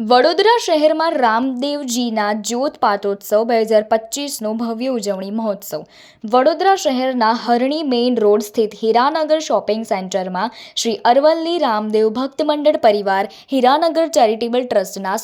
વડોદરા શહેરમાં રામદેવજીના જ્યોત પાટોત્સવ બે હજાર પચીસનો ભવ્ય ઉજવણી મહોત્સવ. વડોદરા શહેરના હરણી મેઇન રોડ સ્થિત હીરાનગર શોપિંગ સેન્ટરમાં શ્રી અરવલ્લી રામદેવ ભક્ત મંડળ પરિવાર હીરાનગર ચેરિટેબલ ટ્રસ્ટના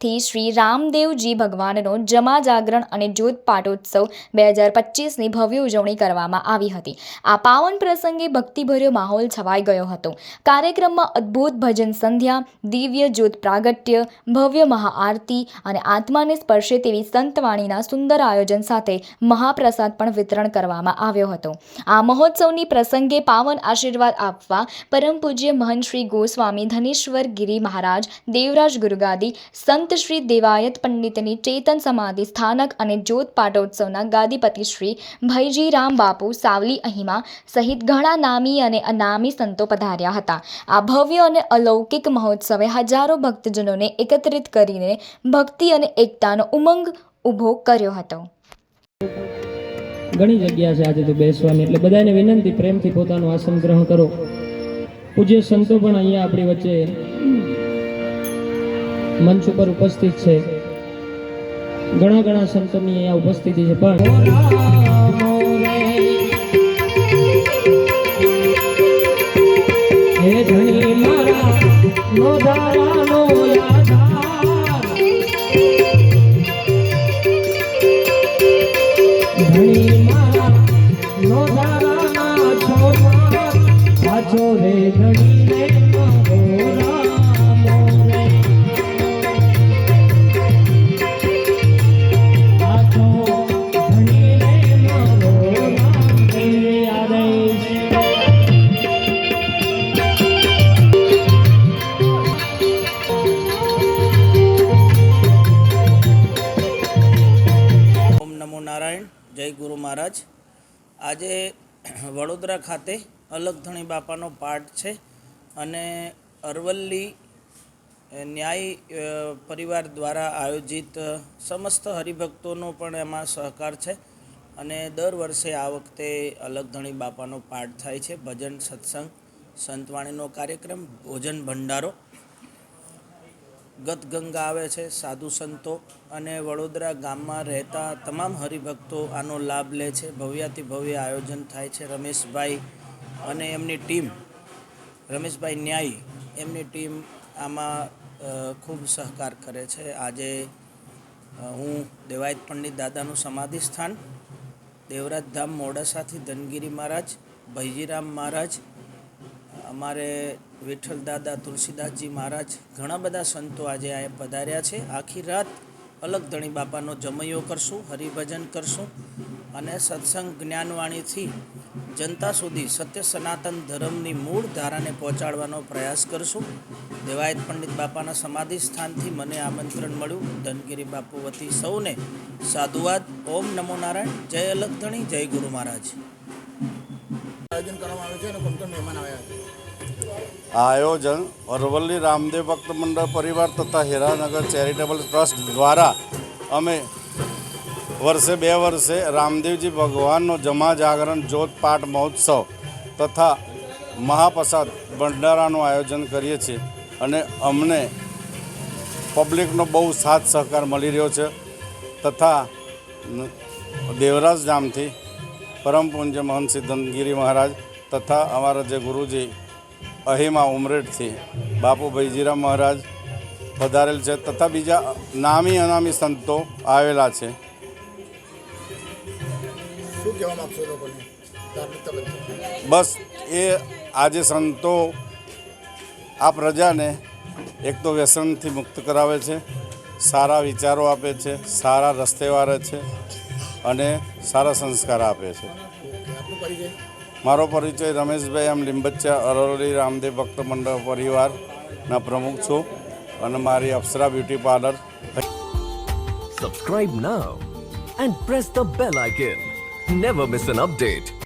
સૌજન્યથી શ્રી રામદેવજી ભગવાનનો જમા જાગરણ અને જ્યોત પાટોત્સવ બે હજાર પચીસની ભવ્ય ઉજવણી કરવામાં આવી હતી. આ પાવન પ્રસંગે ભક્તિભર્યો માહોલ છવાઈ ગયો હતો. કાર્યક્રમમાં અદ્ભુત ભજન સંધ્યા, દિવ્ય જ્યોત પ્રાગટ્ય, ભવ્ય મહાઆરતી અને આત્માને સ્પર્શે તેવી સંતવાણીના સુંદર આયોજન સાથે મહાપ્રસાદ પણ વિતરણ કરવામાં આવ્યો હતો. આ મહોત્સવની પ્રસંગે પાવન આશીર્વાદ આપવા પરમ પૂજ્ય મહંત શ્રી ગોસ્વામી, ધનેશ્વર ગિરી મહારાજ, દેવરાજ ગુરુગાદી, સંત શ્રી દેવાયત પંડિતની ચેતન સમાધિ સ્થાનક અને જ્યોત પાટોત્સવના ગાદીપતિ શ્રી ભૈજી રામ બાપુ સાવલી અહિમા સહિત ઘણા નામી અને અનામી સંતો પધાર્યા હતા. આ ભવ્ય અને અલૌકિક મહોત્સવે હજારો ભક્તજનોને એકત્રિત કરીને ભક્તિ અને એકતાનો ઉમંગ ઊભો કર્યો હતો. ઘણી જગ્યા છે આજે તો બેસવાની, એટલે બધાને વિનંતી, પ્રેમથી પોતાનું આસન ગ્રહણ કરો. પૂજ્ય સંતો પણ અહીંયા આપણી વચ્ચે મંચ ઉપર ઉપસ્થિત છે. ઘણા ઘણા સંતોની અહીંયા ઉપસ્થિતિ છે, પણ રે. ધણી રે મારો જય ગુરુ મહારાજ. આજે વડોદરા ખાતે અલગધણી બાપાનો પાઠ છે અને અરવલ્લી ન્યાય પરિવાર દ્વારા આયોજિત સમસ્ત હરિભક્તોનો પણ એમાં સહકાર છે અને દર વર્ષે આ વખતે અલગધણી બાપાનો પાઠ થાય છે. ભજન, સત્સંગ, સંતવાણીનો કાર્યક્રમ, ભોજન ભંડારો ગત ગંગા આવે છે, સાધુ સંતો અને વડોદરા ગામમાં રહેતા તમામ હરિભક્તો આનો લાભ લે છે. ભવ્યાતિ ભવ્ય આયોજન થાય છે રમેશભાઈ અને એમની ટીમ. રમેશભાઈ ન્યાયી એમની ટીમ આમાં ખૂબ સહકાર કરે છે. આજે હું દેવાયત પંડિત દાદાનું સમાધિ સ્થાન, દેવરાજ ધામ મોડાસાથી ધનગીરી મહારાજ ભૈજીરામ મહારાજ અમારે વિઠ્ઠલ દાદા તુલસીદાસજી મહારાજ ઘણા બધા સંતો આજે આ પધાર્યા છે. આખી રાત અલગ ધણી બાપાનો જમૈયો કરશું, હરિભજન કરશું અને સત્સંગ જ્ઞાનવાણીથી જનતા સુધી સત્ય સનાતન ધર્મની મૂળ ધારાને પહોંચાડવાનો પ્રયાસ કરશું. દેવાયત પંડિત બાપાના સમાધિ સ્થાનથી મને આમંત્રણ મળ્યું. ધનગીરી બાપુ વતી સૌને સાધુવાદ. ઓમ નમો નારાયણ. જય અલગધણી જય ગુરુ મહારાજ. આયોજન કરવામાં આવ્યું છે અને કોણ મહેમાન આવ્યા છે. આયોજન અરવલ્લી રામદેવ ભક્ત મંડળ પરિવાર તથા હીરાનગર ચેરિટેબલ ટ્રસ્ટ દ્વારા અમે વર્ષે બે વર્ષે રામદેવજી ભગવાનનો જમા જાગરણ જ્યોત પાઠ મહોત્સવ તથા મહાપ્રસાદ ભંડારાનું આયોજન કરીએ છીએ અને અમને પબ્લિકનો બહુ સાથ સહકાર મળી રહ્યો છે તથા દેવરાજ ધામથી પરમ પૂજ્ય મહંત સિદ્ધનગીરી મહારાજ તથા અમારા જે ગુરુજી અહિમા ઉમરેઠથી બાપુ ભૈજીરામ મહારાજ પધારેલ છે તથા બીજા નામી અનામી સંતો આવેલા છે. શું કહેવા માગશો લોકોને બસ એ આજે સંતો આ પ્રજાને એક તો વ્યસનથી મુક્ત કરાવે છે સારા વિચારો આપે છે સારા રસ્તે વાળે છે અને સારા સંસ્કાર આપે છે. મારો પરિચય રમેશભાઈ એમ લીંબચ્ચા અરોલી રામદેવ ભક્ત મંડળ પરિવારના પ્રમુખ છું અને મારી Apsara beauty parlour subscribe now and press the bell icon never miss an update.